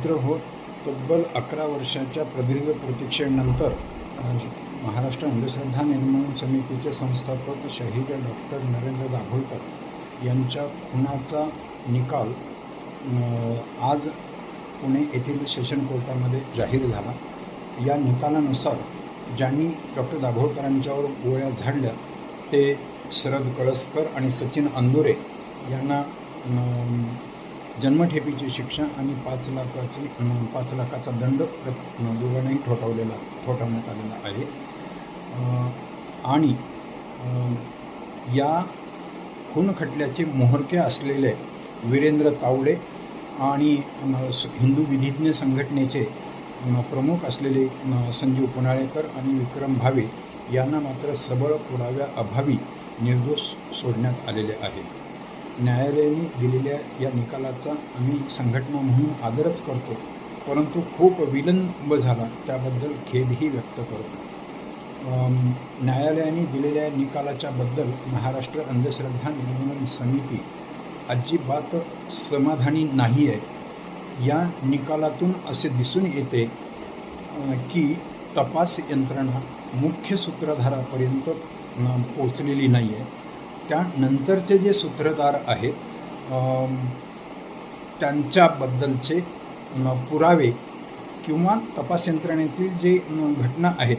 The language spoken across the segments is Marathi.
मित्र होत तब्बल अकरा वर्षाच्या प्रदीर्घ प्रतीक्षेनंतर महाराष्ट्र अंधश्रद्धा निर्मूलन समितीचे संस्थापक शहीद डॉक्टर नरेंद्र दाभोलकर यांच्या खुनाचा निकाल आज पुणे येथील सेशन कोर्टामध्ये जाहीर झाला. या निकालानुसार ज्यांनी डॉक्टर दाभोळकरांच्यावर गोळ्या झाडल्या ते शरद कळसकर आणि सचिन अंदुरे यांना जन्मठेपीची शिक्षा आणि पाच लाखाची पाच लाखाचा दंड दोघांनाही ठोठावलेला ठोठावण्यात आलेला आहे. आणि या खून खटल्याचे मोहरके असलेले वीरेंद्र तावडे आणि हिंदू विधिज्ञ संघटनेचे प्रमुख असलेले संजीव पुनाळेकर आणि विक्रम भावे यांना मात्र सबळ पुराव्या अभावी निर्दोष सोडण्यात आलेले आहे. न्यायालयाने दिलेल्या या निकालाचा आम्ही संघटना म्हणून आदरच करतो परंतु खूप विलंब झाला त्याबद्दल खेदही व्यक्त करतो. न्यायालयाने दिलेल्या निकालाच्या बद्दल महाराष्ट्र अंधश्रद्धा निर्मूलन समिती अजिबात समाधानी नाही आहे. या निकालातून असे दिसून येते की तपास यंत्रणा मुख्य सूत्रधारापर्यंत पोचलेली नाही आहे त्यानंतरचे जे सूत्रधार आहेत त्यांच्याबद्दलचे पुरावे किंवा तपास यंत्रणेतील जे घटना आहेत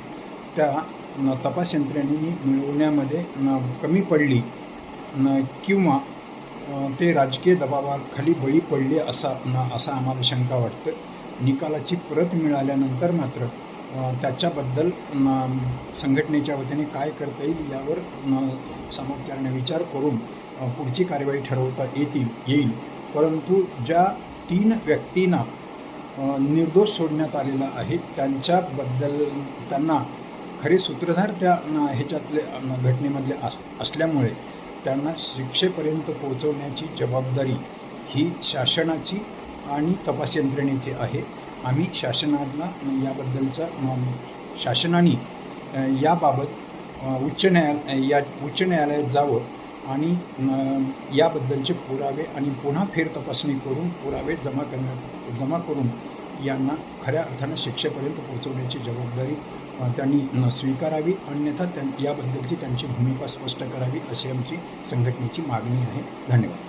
त्या तपास यंत्रणेने मिळवण्यामध्ये कमी पडली न किंवा ते राजकीय दबावाखाली बळी पडले असा न असा आम्हाला शंका वाटतं. निकालाची प्रत मिळाल्यानंतर मात्र त्याच्याबद्दल संघटनेच्या वतीने काय करता येईल यावर न, विचार करून पुढची कार्यवाही ठरवता येतील येईल. परंतु ज्या तीन व्यक्तींना निर्दोष सोडण्यात आलेला आहे त्यांच्याबद्दल त्यांना खरे सूत्रधार त्या ह्याच्यातले घटनेमधले अस असल्यामुळे त्यांना शिक्षेपर्यंत पोहोचवण्याची जबाबदारी ही शासनाची आणि तपास यंत्रणेची आहे. आम्ही शासनाला याबद्दलचा शासनाने याबाबत उच्च न्यायालय या उच्च न्यायालयात जावं आणि याबद्दलचे पुरावे आणि पुन्हा फेर तपासणी करून पुरावे जमा करण्याचं जमा करून यांना खऱ्या अर्थानं शिक्षेपर्यंत पोहोचवण्याची जबाबदारी त्यांनी स्वीकारावी. अन्यथा त्यां याबद्दलची त्यांची भूमिका स्पष्ट करावी अशी आमची संघटनेची मागणी आहे. धन्यवाद.